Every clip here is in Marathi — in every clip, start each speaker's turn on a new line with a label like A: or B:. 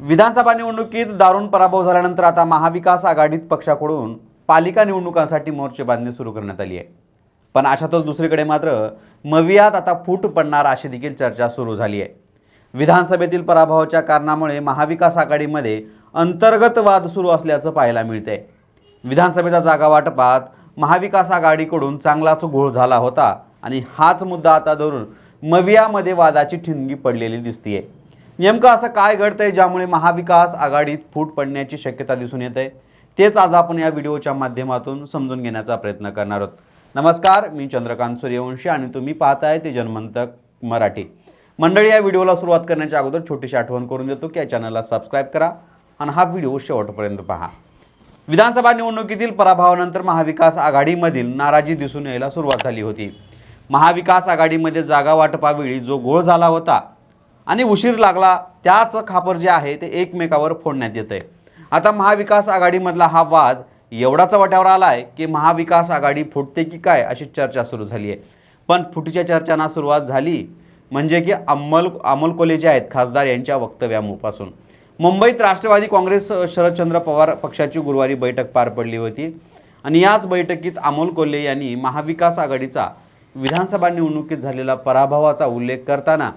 A: विधानसभा निवडणुकीत दारुण पराभव झाल्यानंतर आता महाविकास आघाडीत पक्षाकडून पालिका निवडणुकांसाठी मोर्चे बांधणी सुरू करण्यात आली आहे. पण अशातच दुसरीकडे मात्र मवियात आता फूट पडणार अशी देखील चर्चा सुरू झाली आहे. विधानसभेतील पराभवाच्या कारणामुळे महाविकास आघाडीमध्ये अंतर्गत वाद सुरू असल्याचं पाहायला मिळते विधानसभेच्या जागा वाटपात महाविकास आघाडीकडून चांगलाच घोळ झाला होता आणि हाच मुद्दा आता धरून मवियामध्ये वादाची ठिणगी पडलेली दिसतीये. नेमकं असं काय घडतंय ज्यामुळे महाविकास आघाडीत फूट पडण्याची शक्यता दिसून येते तेच आज आपण या व्हिडिओच्या माध्यमातून समजून घेण्याचा प्रयत्न करणार आहोत. नमस्कार मी चंद्रकांत सूर्यवंशी आणि तुम्ही पाहताय ते जन्मंतक मराठी. मंडळी या व्हिडिओला सुरुवात करण्याच्या अगोदर छोटीशी आठवण करून देतो की या चॅनलला सबस्क्राईब करा आणि हा व्हिडिओ शेवटपर्यंत पहा. विधानसभा निवडणुकीतील पराभवानंतर महाविकास आघाडीमधील नाराजी दिसून यायला सुरुवात झाली होती. महाविकास आघाडीमध्ये जागा वाटपावेळी जो घोळ झाला होता आणि उशीर लागला त्याच खापर जे आहे ते एकमेकावर फोडण्यात येत आहे आता महाविकास आघाडीमधला हा वाद एवढाच वाट्यावर आला आहे की महाविकास आघाडी फुटते की काय अशी चर्चा सुरू झाली आहे पण फुटीच्या चर्चांना सुरुवात झाली म्हणजे की अमल अमोल कोल्हे जे आहेत खासदार यांच्या वक्तव्यापासून मुंबईत राष्ट्रवादी काँग्रेस शरदचंद्र पवार पक्षाची गुरुवारी बैठक पार पडली होती. आणि याच बैठकीत अमोल कोल्हे यांनी महाविकास आघाडीचा विधानसभा निवडणुकीत झालेला पराभवाचा उल्लेख करताना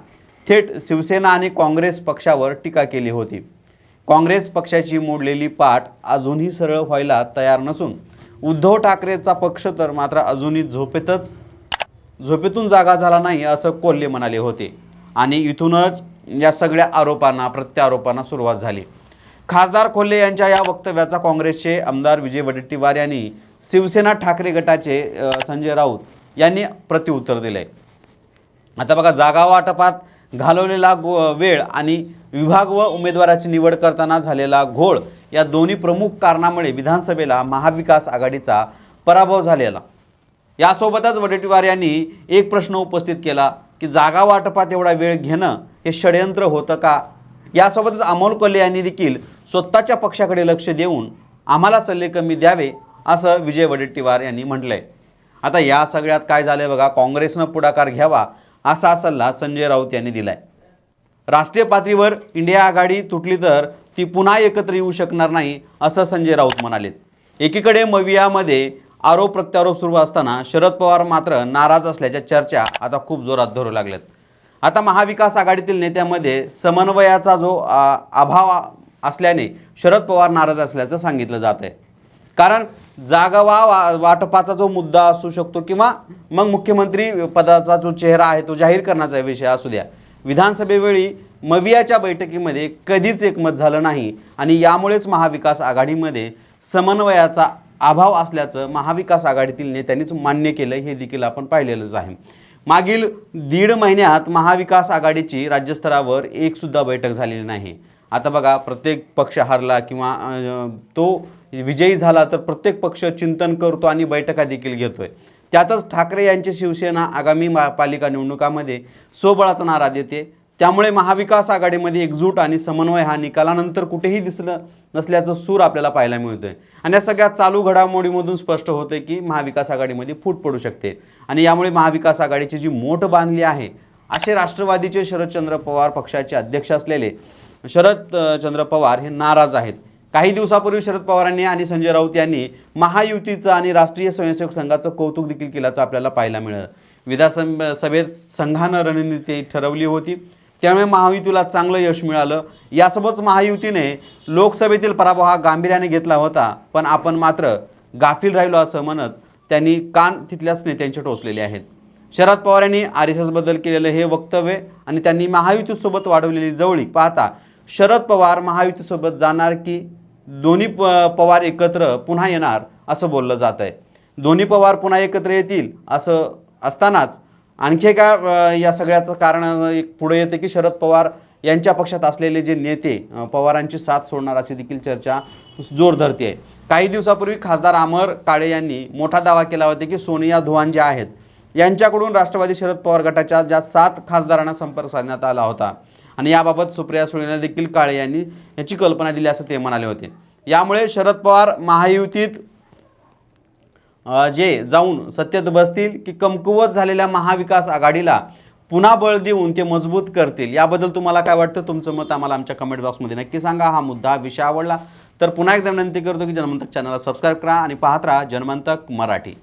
A: थेट शिवसेना आणि काँग्रेस पक्षावर टीका केली होती. काँग्रेस पक्षाची मोडलेली पाठ अजूनही सरळ व्हायला तयार नसून उद्धव ठाकरेचा पक्ष तर मात्र अजूनही झोपेतच झोपेतून जागा झाला नाही असं कोल्हे म्हणाले होते. आणि इथूनच या सगळ्या आरोपांना प्रत्यारोपांना सुरुवात झाली. खासदार कोल्हे यांच्या या वक्तव्याचा काँग्रेसचे आमदार विजय वडेट्टीवार यांनी शिवसेना ठाकरे गटाचे संजय राऊत यांनी प्रत्युत्तर दिले आता बघा जागा वाटपात घालवलेला गो वेळ आणि विभाग व उमेदवाराची निवड करताना झालेला घोळ या दोन्ही प्रमुख कारणामुळे विधानसभेला महाविकास आघाडीचा पराभव झालेला. यासोबतच वडेट्टीवार यांनी एक प्रश्न उपस्थित केला की जागा वाटपात एवढा वेळ घेणं हे षडयंत्र होतं का? यासोबतच अमोल कोल्हे यांनी देखील स्वतःच्या पक्षाकडे लक्ष देऊन आम्हाला सल्ले कमी द्यावे असं विजय वडेट्टीवार यांनी म्हटलं आहे आता या सगळ्यात काय झालंय बघा काँग्रेसनं पुढाकार घ्यावा असा सल्ला संजय राऊत यांनी दिला आहे राष्ट्रीय पातळीवर इंडिया आघाडी तुटली तर ती पुन्हा एकत्र येऊ शकणार नाही असं संजय राऊत म्हणालेत. एकीकडे मवियामध्ये आरोप प्रत्यारोप सुरू असताना शरद पवार मात्र नाराज असल्याच्या चर्चा आता खूप जोरात धरू लागल्यात. आता महाविकास आघाडीतील नेत्यामध्ये समन्वयाचा जो अभाव असल्याने शरद पवार नाराज असल्याचं सांगितलं जात आहे कारण जागा वा वाटपाचा जो मुद्दा असू शकतो किंवा मग मुख्यमंत्री पदाचा जो चेहरा आहे तो जाहीर करण्याचा विषय असू द्या. विधानसभेवेळी मवियाच्या बैठकीमध्ये कधीच एकमत झालं नाही आणि यामुळेच महाविकास आघाडीमध्ये समन्वयाचा अभाव असल्याचं महाविकास आघाडीतील नेत्यांनीच मान्य केलं हे देखील आपण पाहिलेलंच आहे. मागील दीड महिन्यात महाविकास आघाडीची राज्यस्तरावर एकसुद्धा बैठक झालेली नाही. आता बघा प्रत्येक पक्ष हारला किंवा तो विजयी झाला तर प्रत्येक पक्ष चिंतन करतो आणि बैठका देखील घेतोय. त्यातच ठाकरे यांची शिवसेना आगामी मा पालिका निवडणुकामध्ये सोबळाचा नारा देते. त्यामुळे महाविकास आघाडीमध्ये एकजूट आणि समन्वय हा निकालानंतर कुठेही दिसलं नसल्याचं सूर आपल्याला पाहायला मिळतोय. आणि या सगळ्या चालू घडामोडीमधून स्पष्ट होतंय की महाविकास आघाडीमध्ये फूट पडू शकते. आणि यामुळे महाविकास आघाडीची जी मोठ बांधली आहे असे राष्ट्रवादीचे शरदचंद्र पवार पक्षाचे अध्यक्ष असलेले शरद चंद्र पवार हे नाराज आहेत. काही दिवसापूर्वी शरद पवारांनी आणि संजय राऊत यांनी महायुतीचं आणि राष्ट्रीय स्वयंसेवक संघाचं कौतुक देखील केल्याचं आपल्याला पाहायला मिळालं. विधानसभ सभेत संघानं रणनीती ठरवली होती. त्यामुळे महायुतीला चांगलं यश मिळालं. यासोबतच महायुतीने लोकसभेतील पराभव हा गांभीर्याने घेतला होता. पण आपण मात्र गाफील राहिलो असं म्हणत त्यांनी कान तिथल्याच नेत्यांचे टोचलेले आहेत. शरद पवार यांनी आर एस एसबद्दल केलेलं हे वक्तव्य आणि त्यांनी महायुतीसोबत वाढवलेली जवळीक पाहता शरद पवार महायुतीसोबत जाणार की दोन्ही प पवार एकत्र पुन्हा येणार असं बोललं जात आहे. दोन्ही पवार पुन्हा एकत्र येतील असं असतानाच आणखी एका या सगळ्याचं कारण एक पुढे येते की शरद पवार यांच्या पक्षात असलेले जे नेते पवारांची साथ सोडणार अशी देखील चर्चा जोर धरते आहे. काही दिवसापूर्वी खासदार अमर काळे यांनी मोठा दावा केला होता की सोनिया धुवान ज्या आहेत यांच्याकडून राष्ट्रवादी शरद पवार गटाच्या ज्या सात खासदारांना संपर्क साधण्यात आला होता. आणि याबाबत सुप्रिया सुळेंना देखील काळे यांनी याची कल्पना दिली असं ते म्हणाले होते. यामुळे शरद पवार महायुतीत जे जाऊन सत्तेत बसतील की कमकुवत झालेल्या महाविकास आघाडीला पुन्हा बळ देऊन ते मजबूत करतील याबद्दल तुम्हाला काय वाटतं? तुमचं मत आम्हाला आमच्या कमेंट बॉक्समध्ये नक्की सांगा. हा मुद्दा हा विषय आवडला तर पुन्हा एकदा विनंती करतो की जनमंतक चॅनलला सबस्क्राईब करा आणि पाहत राहा जनमंतक मराठी.